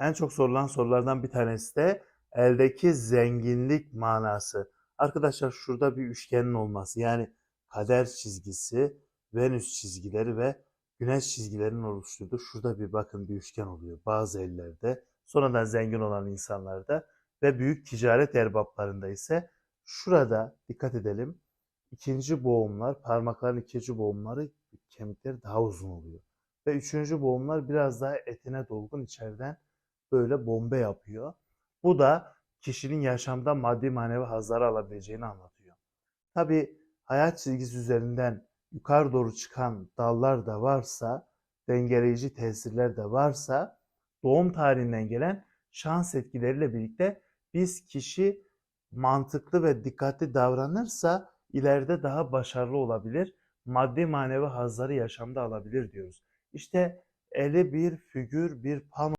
En çok sorulan sorulardan bir tanesi de eldeki zenginlik manası. Arkadaşlar şurada bir üçgenin olması yani kader çizgisi, Venüs çizgileri ve Güneş çizgilerinin oluşturduğu şurada bir bakın bir üçgen oluyor bazı ellerde. Sonradan zengin olan insanlarda ve büyük ticaret erbaplarında ise şurada dikkat edelim. ikinci boğumlar, parmakların ikinci boğumları kemikleri daha uzun oluyor. Ve üçüncü boğumlar biraz daha etine dolgun içeriden böyle bombe yapıyor. Bu da kişinin yaşamda maddi manevi hazları alabileceğini anlatıyor. Tabi hayat çizgisi üzerinden yukarı doğru çıkan dallar da varsa, dengeleyici tesirler de varsa, doğum tarihinden gelen şans etkileriyle birlikte biz kişi mantıklı ve dikkatli davranırsa ileride daha başarılı olabilir, maddi manevi hazları yaşamda alabilir diyoruz. İşte eli bir figür, bir palm